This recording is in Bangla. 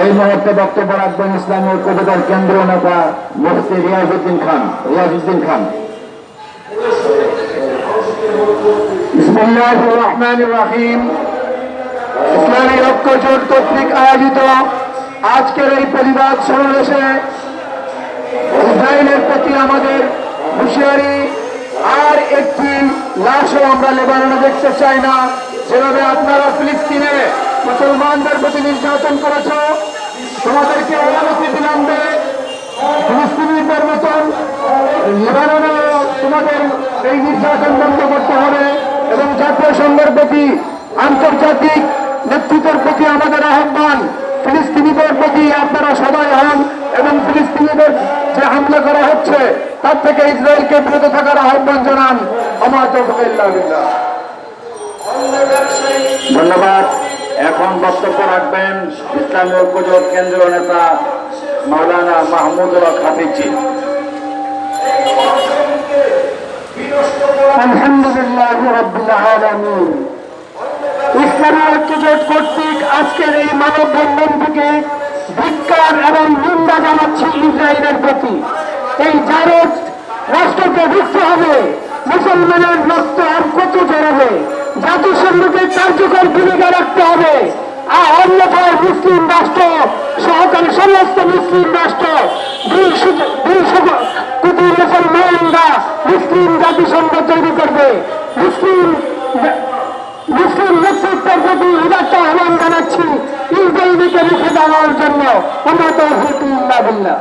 এই মুহূর্তে বক্তব্য রাখবেন ইসলামী ঐক্যতার কেন্দ্রীয় নেতা মুফতি রিয়াজউদ্দিন খান রিয়াজউদ্দিন খান। রাহিম। ইসলামী ঐক্য জোট কর্তৃক আয়োজিত আজকের এই প্রতিবাদ সমাবেশে ইসরায়েলের প্রতি আমাদের হুঁশিয়ারি আর একটি লাশও আমরা লেবাননে দেখতে চাই না। যেভাবে আপনারা ফিলিস্তিনে মুসলমানদের প্রতি নির্যাতন করেছ, তোমাদেরকে অনুমতি বিলম্বে ফিলিস্তিনিদের মতন লেবাননে তোমাদের এই নির্যাতন বন্ধ করতে হবে এবং জাতীয় সংঘের প্রতি, আন্তর্জাতিক নেতৃত্বের প্রতি আমাদের আহ্বান, ফিলিস্তিনিদের প্রতি আপনারা সবাই হন এবং ফিলিস্তিনিদের যে হামলা করা হচ্ছে, তার থেকে ইসরায়েলকে বিরত থাকার আহ্বান ধন্যবাদ। এখন বক্তব্য রাখবেন ইসলামী ঐক্যজোট কেন্দ্রীয় নেতা মাওলানা মাহমুদুল হক হাফিজি। ইসলামী ঐক্যজোট কর্তৃক আজকের এই মানব বন্ধন থেকে ধিক্কার এবং নিন্দা জানাচ্ছি ইসরায়েলের প্রতি। এই মুসলমানের রক্ত আর কত জড়াবে জাতিসংঘকে কার্যকর ভূমিকা রাখতে হবে। আর অন্যথায় মুসলিম রাষ্ট্র, সহকারী সমস্ত মুসলিম রাষ্ট্র কোটি মুসলমানরা মুসলিম জাতিসংঘ তৈরি করবে। মুসলিম মুসলিম নেতৃত্বের প্রতি উদাত্ত আহ্বান জানাচ্ছি। ইসরায়েলিকে মুখে দেওয়ার জন্য আমরা তো হুকুম বিল্লাহ।